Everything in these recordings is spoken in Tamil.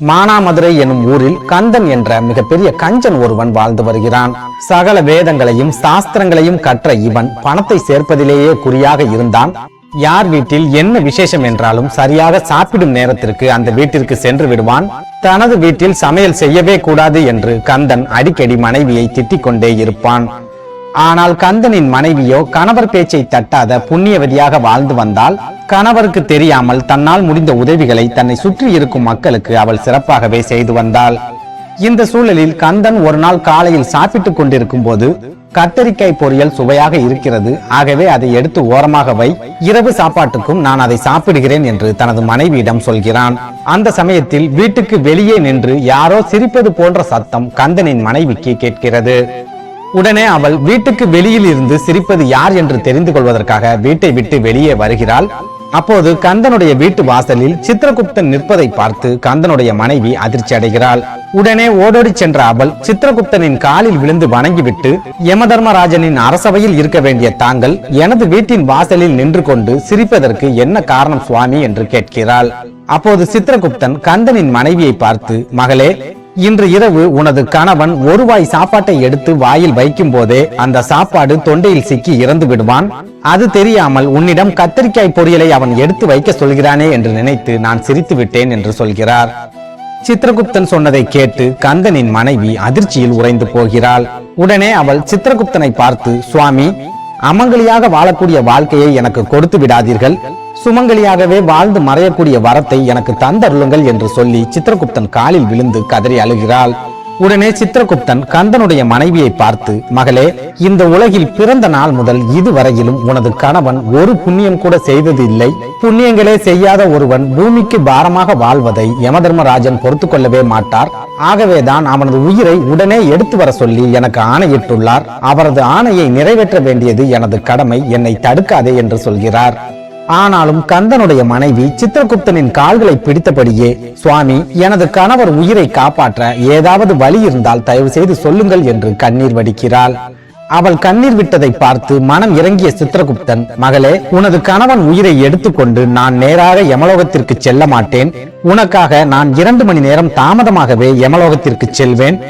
மானாமதுரை எனும் ஊரில் கந்தன் என்ற மிகப்பெரிய கஞ்சன் ஒருவன் வாழ்ந்து வருகிறான். சகல வேதங்களையும் சாஸ்திரங்களையும் கற்ற இவன் பணத்தை சேர்ப்பதிலேயே குறியாக இருந்தான். யார் வீட்டில் என்ன விசேஷம் என்றாலும் சரியாக சாப்பிடும் நேரத்திற்கு அந்த வீட்டிற்கு சென்று விடுவான். தனது வீட்டில் சமையல் செய்யவே கூடாது என்று கந்தன் அடிக்கடி மனைவியை திட்டிக் கொண்டே இருப்பான். ஆனால் கந்தனின் மனைவியோ கணவர் பேச்சை தட்டாத புண்ணியவதியாக வாழ்ந்து வந்தால் கணவருக்கு தெரியாமல் தன்னால் முடிந்த உதவிகளை தன்னை சுற்றி இருக்கும் மக்களுக்கு அவள் சிறப்பாகவே செய்து வந்தாள். இந்த சூழலில் கந்தன் ஒரு நாள் காலையில் சாப்பிட்டுக் கொண்டிருக்கும் போது கத்தரிக்காய் பொரியல் சுவையாக இருக்கிறது. ஆகவே அதை எடுத்து ஓரமாக வை. இரவு சாப்பாட்டுக்கும் நான் அதை சாப்பிடுகிறேன் என்று தனது மனைவியிடம் சொல்கிறான். அந்த சமயத்தில் வீட்டுக்கு வெளியே நின்று யாரோ சிரிப்பது போன்ற சத்தம் கந்தனின் மனைவிக்கு கேட்கிறது. உடனே அவள் வீட்டுக்கு வெளியில் இருந்து சிரிப்பது யார் என்று தெரிந்து கொள்வதற்காக வீட்டை விட்டு வெளியே வருகிறாள். அப்போது கந்தனுடைய வீட்டு வாசலில் சித்திரகுப்தன் நிற்பதை பார்த்து கந்தனுடைய மனைவி அதிர்ச்சி அடைகிறாள். உடனே ஓடோடி சென்ற அவள் சித்திரகுப்தனின் காலில் விழுந்து வணங்கிவிட்டு யமதர்மராஜனின் அரசவையில் இருக்க வேண்டிய தாங்கள் எனது வீட்டின் வாசலில் நின்று கொண்டு சிரிப்பதற்கு என்ன காரணம் சுவாமி? என்று கேட்கிறாள். அப்போது சித்திரகுப்தன் கந்தனின் மனைவியை பார்த்து மகளே இன்று இரவு உனது கணவன் ஒரு வாய் சாப்பாட்டை எடுத்து வாயில் வைக்கும் போதே அந்த சாப்பாடு தொண்டையில் சிக்கி இறந்து விடுவான். அது தெரியாமல் உன்னிடம் கத்தரிக்காய் பொரியலை அவன் எடுத்து வைக்க சொல்கிறானே என்று நினைத்து நான் சிரித்து விட்டேன் என்று சொல்கிறார். சித்திரகுப்தன் சொன்னதை கேட்டு கந்தனின் மனைவி அதிர்ச்சியில் உறைந்து போகிறாள். உடனே அவள் சித்திரகுப்தனை பார்த்து சுவாமி அமங்கலியாக வாழக்கூடிய வாழ்க்கையை எனக்கு கொடுத்து விடாதீர்கள். சுமங்கலியாகவே வாழ்ந்து மறையக்கூடிய வரத்தை எனக்கு தந்தருளுங்கள் என்று சொல்லி சித்திரகுப்தன் காலில் விழுந்து கதறி அழுகிறாள். உடனே சித்திரகுப்தன் கந்தனுடைய மனைவியை பார்த்து மகளே இந்த உலகில் பிறந்த நாள் முதல் இதுவரையிலும் உனது கணவன் ஒரு புண்ணியம் கூட செய்தது இல்லை. புண்ணியங்களே செய்யாத ஒருவன் பூமிக்கு பாரமாக வாழ்வதை யமதர்மராஜன் பொறுத்து கொள்ளவே மாட்டார். ஆகவேதான் அவனது உயிரை உடனே எடுத்து வர சொல்லி எனக்கு ஆணையிட்டுள்ளார். அவரது ஆணையை நிறைவேற்ற வேண்டியது எனது கடமை. என்னை தடுக்காதே என்று சொல்கிறார். ஆனாலும் கந்தனுடைய மனைவி சித்திரகுப்தனின் கால்களை பிடித்தபடியே சுவாமி எனது கணவர் உயிரை காப்பாற்ற ஏதாவது வழி இருந்தால் தயவு செய்து சொல்லுங்கள் என்று கண்ணீர் வடிக்கிறாள். அவள் கண்ணீர் விட்டதை பார்த்து மனம் இறங்கிய சித்திரகுப்தன் மகளே உனது கணவன் உயிரை எடுத்துக்கொண்டு நான் நேராக யமலோகத்திற்கு செல்ல மாட்டேன். உனக்காக நான் இரண்டு மணி நேரம் தாமதமாகவே யமலோகத்திற்கு செல்வேன்.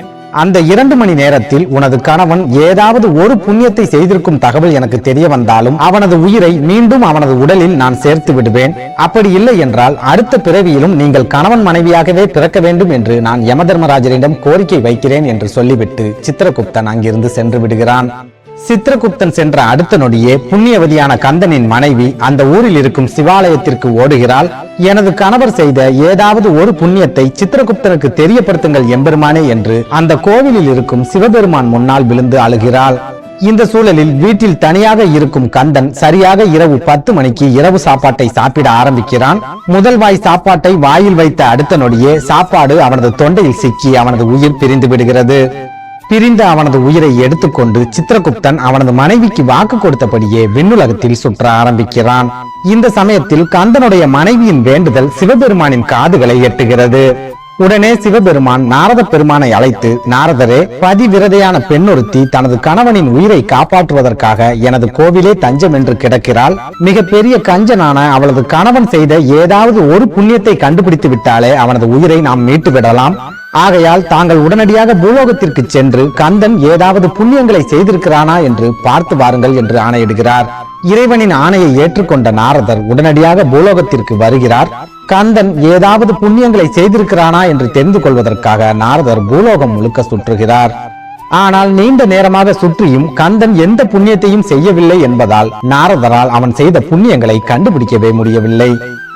அந்த இரண்டு மணி நேரத்தில் உனது கணவன் ஏதாவது ஒரு புண்ணியத்தை செய்திருக்கும் தகவல் எனக்கு தெரிய வந்தாலும் அவனது உயிரை மீண்டும் அவனது உடலில் நான் சேர்த்து விடுவேன். அப்படி இல்லை என்றால் அடுத்த பிறவியிலும் நீங்கள் கணவன் மனைவியாகவே பிறக்க வேண்டும் என்று நான் யமதர்மராஜரிடம் கோரிக்கை வைக்கிறேன் என்று சொல்லிவிட்டு சித்திரகுப்தன் அங்கிருந்து சென்று விடுகிறான். சித்திரகுப்தன் சென்ற அடுத்த நொடியே புண்ணியவதியான கந்தனின் மனைவி அந்த ஊரில் இருக்கும் சிவாலயத்திற்கு ஓடுகிறாள். எனது கணவர் செய்த ஏதாவது ஒரு புண்ணியத்தை சித்திரகுப்தனுக்கு தெரியப்படுத்துங்கள் எம்பெருமானே என்று அந்த கோவிலில் இருக்கும் சிவபெருமான் முன்னால் விழுந்து அழுகிறாள். இந்த சூழலில் வீட்டில் தனியாக இருக்கும் கந்தன் சரியாக இரவு பத்து மணிக்கு இரவு சாப்பாட்டை சாப்பிட ஆரம்பிக்கிறான். முதல் வாய் சாப்பாட்டை வாயில் வைத்த அடுத்த நொடியே சாப்பாடு அவனது தொண்டையில் சிக்கி அவனது உயிர் பிரிந்து விடுகிறது. பிரிந்த அவனது உயிரை எடுத்துக்கொண்டு சித்திரகுப்தன் அவனது மனைவிக்கு வாக்கு கொடுத்தபடியே விண்ணுலகத்தில் சுற்ற ஆரம்பிக்கிறான். இந்த சமயத்தில் கந்தனுடைய மனைவியின் வேண்டுதல் சிவபெருமானின் காதுகளை எட்டுகிறது. உடனே சிவபெருமான் நாரத பெருமானை அழைத்து நாரதரே பதிவிரதையான பெண்ணொருத்தி தனது கணவனின் உயிரை காப்பாற்றுவதற்காக எனது கோவிலே தஞ்சம் என்று கிடக்கிறாள். மிக பெரிய கஞ்சனான அவளது கணவன் செய்த ஏதாவது ஒரு புண்ணியத்தை கண்டுபிடித்து விட்டாலே அவனது உயிரை நாம் மீட்டு விடலாம் ஆகையால் தாங்கள் உடனடியாக பூலோகத்திற்கு சென்று கந்தன் ஏதாவது புண்ணியங்களை செய்திருக்கிறானா என்று பார்த்து வாருங்கள் என்று ஆணையிடுகிறார். இறைவனின் ஆணையை ஏற்றுக்கொண்ட நாரதர் உடனடியாக பூலோகத்திற்கு வருகிறார். கந்தன் ஏதாவது புண்ணியங்களை செய்திருக்கிறானா என்று தெரிந்து கொள்வதற்காக நாரதர் பூலோகம் முழுக்க சுற்றுகிறார். ஆனால் நீண்ட நேரமாக சுற்றியும் கந்தன் எந்த புண்ணியத்தையும் செய்யவில்லை என்பதால் நாரதரால் அவன் செய்த புண்ணியங்களை கண்டுபிடிக்கவே முடியவில்லை.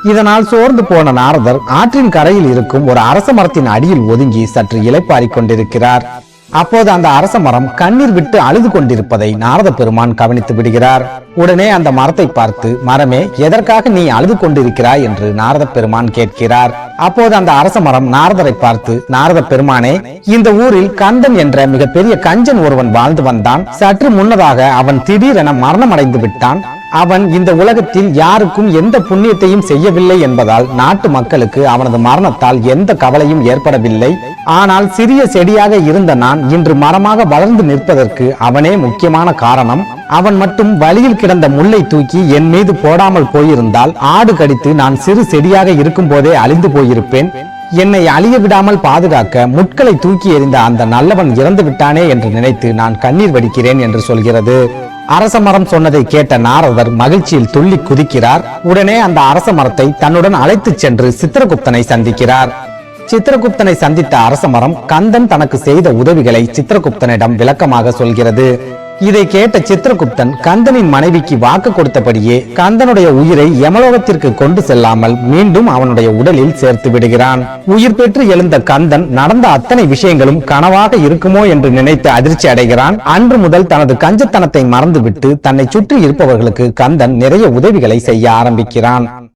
இதனால் சோர்ந்து போன நாரதர் ஆற்றின் கரையில் இருக்கும் ஒரு அரச மரத்தின் அடியில் ஒதுங்கி சற்று இளைப்பாறிக் கொண்டிருக்கிறார். அப்போது அந்த அரச மரம் கண்ணீர் விட்டு அழுது கொண்டிருப்பதை நாரத பெருமான் கவனித்து விடுகிறார். உடனே அந்த மரத்தை பார்த்து மரமே எதற்காக நீ அழுது கொண்டிருக்கிறாய்? என்று நாரத பெருமான் கேட்கிறார். அப்போது அந்த அரச மரம் நாரதரை பார்த்து நாரத பெருமானே இந்த ஊரில் கந்தன் என்ற மிகப்பெரிய கஞ்சன் ஒருவன் வாழ்ந்து வந்தான். சற்று முன்னதாக அவன் திடீரென மரணம் அடைந்து விட்டான். அவன் இந்த உலகத்தில் யாருக்கும் எந்த புண்ணியத்தையும் செய்யவில்லை என்பதால் நாட்டு மக்களுக்கு அவனது மரணத்தால் எந்த கவலையும் ஏற்படவில்லை. ஆனால் சிறிய செடியாக இருந்த நான் இன்று மரமாக வளர்ந்து நிற்பதற்கு அவனே முக்கியமான காரணம். அவன் மட்டும் வழியில் கிடந்த முல்லை தூக்கி என் மீது போடாமல் போயிருந்தால் ஆடு கடித்து நான் சிறு செடியாக இருக்கும் போதே அழிந்து போயிருப்பேன். என்னை அழிய விடாமல் பாதுகாக்க முட்களை தூக்கி எறிந்த அந்த நல்லவன் இறந்து விட்டானே என்று நினைத்து நான் கண்ணீர் வடிக்கிறேன் என்று சொல்கிறது. அரச மரம் சொன்னதை கேட்ட நாரதர் மகிழ்ச்சியில் துள்ளி குதிக்கிறார். உடனே அந்த அரச மரத்தை தன்னுடன் அழைத்துச் சென்று சித்திரகுப்தனை சந்திக்கிறார். சித்திரகுப்தனை சந்தித்த அரச மரம் கந்தன் தனக்கு செய்த உதவிகளை சித்திரகுப்தனிடம் விளக்கமாக சொல்கிறது. இதை கேட்ட சித்திரகுப்தன் கந்தனின் மனைவிக்கு வாக்கு கொடுத்தபடியே கந்தனுடைய உயிரை யமலோகத்திற்கு கொண்டு செல்லாமல் மீண்டும் அவனுடைய உடலில் சேர்த்து விடுகிறான். உயிர் பெற்று எழுந்த கந்தன் நடந்த அத்தனை விஷயங்களும் கனவாக இருக்குமோ என்று நினைத்து அதிர்ச்சி அடைகிறான். அன்று முதல் தனது கஞ்சத்தனத்தை மறந்துவிட்டு தன்னை சுற்றி இருப்பவர்களுக்கு கந்தன் நிறைய உதவிகளை செய்ய ஆரம்பிக்கிறான்.